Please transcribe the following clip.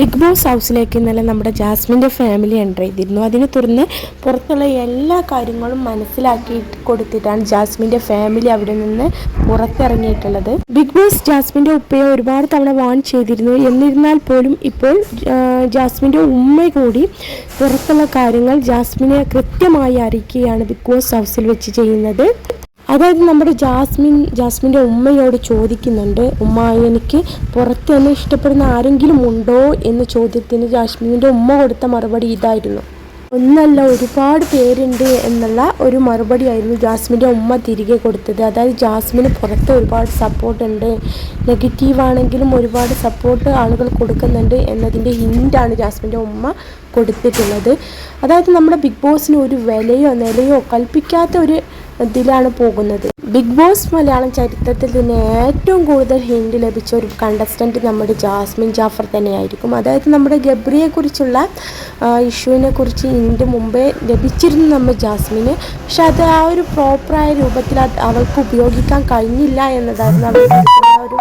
Big boss ഹൗസിലേക്ക് ഇന്നലെ നമ്മുടെ ജാസ്മിന്റെ ഫാമിലി എന്റർ ചെയ്തിരുന്നു. അതിനെ തുടർന്ന് പുറത്തുള്ള എല്ലാ കാര്യങ്ങളും മനസ്സിലാക്കി കൊടുത്തിട്ടാണ് ജാസ്മിന്റെ ഫാമിലി അവിടെ നിന്ന് പുറത്തിറങ്ങിയിട്ടുള്ളത്. ബിഗ് ബോസ് ജാസ്മിന്റെ ഉപ്പയെ ഒരുപാട് തവണ വാൺ ചെയ്തിരുന്നു. എന്നിരുന്നാൽ പോലും ഇപ്പോൾ ജാസ്മിന്റെ ഉമ്മ കൂടി പുറത്തുള്ള കാര്യങ്ങൾ ജാസ്മിനെ കൃത്യമായി അറിയിക്കുകയാണ് ബിഗ് ബോസ് ഹൗസിൽ വെച്ച് ചെയ്യുന്നത്. അതായത് നമ്മുടെ ജാസ്മിൻ ജാസ്മിന്റെ ഉമ്മയോട് ചോദിക്കുന്നുണ്ട് ഉമ്മ എനിക്ക് പുറത്ത് എന്നെ ഇഷ്ടപ്പെടുന്ന ആരെങ്കിലും ഉണ്ടോ? എന്ന ചോദ്യത്തിന് ജാസ്മിന്റെ ഉമ്മ കൊടുത്ത മറുപടി ഇതായിരുന്നു. ഒന്നല്ല ഒരുപാട് പേരുണ്ട് എന്നുള്ള ഒരു മറുപടി ആയിരുന്നു ജാസ്മിന്റെ ഉമ്മ തിരികെ കൊടുത്തത്. അതായത് ജാസ്മിന് പുറത്ത് ഒരുപാട് സപ്പോർട്ട് ഉണ്ട്. നെഗറ്റീവ് ആണെങ്കിലും ഒരുപാട് സപ്പോർട്ട് ആളുകൾ കൊടുക്കുന്നുണ്ട് എന്നതിന്റെ ഹിന്റാണ് ജാസ്മിന്റെ ഉമ്മ കൊടുത്തിട്ടുള്ളത്. അതായത് നമ്മുടെ ബിഗ് ബോസിന് ഒരു വിലയോ നിലയോ കൽപ്പിക്കാത്ത ഒരു ഇതിലാണ് പോകുന്നത്. ബിഗ് ബോസ് മലയാളം ചരിത്രത്തിൽ തന്നെ ഏറ്റവും കൂടുതൽ ഹിൻഡ് ലഭിച്ച ഒരു കണ്ടസ്റ്റന്റ് നമ്മുടെ ജാസ്മിൻ ജാഫർ തന്നെയായിരിക്കും. അതായത് നമ്മുടെ ഗബ്രിയെക്കുറിച്ചുള്ള ഇഷ്യൂവിനെ കുറിച്ച് ഇതിന്റെ മുമ്പേ ലഭിച്ചിരുന്നു നമ്മൾ ജാസ്മിന്. പക്ഷെ അത് ആ ഒരു പ്രോപ്പറായ രൂപത്തിൽ അവൾക്ക് ഉപയോഗിക്കാൻ കഴിഞ്ഞില്ല എന്നതായിരുന്നു അവൾക്ക് ഒരു.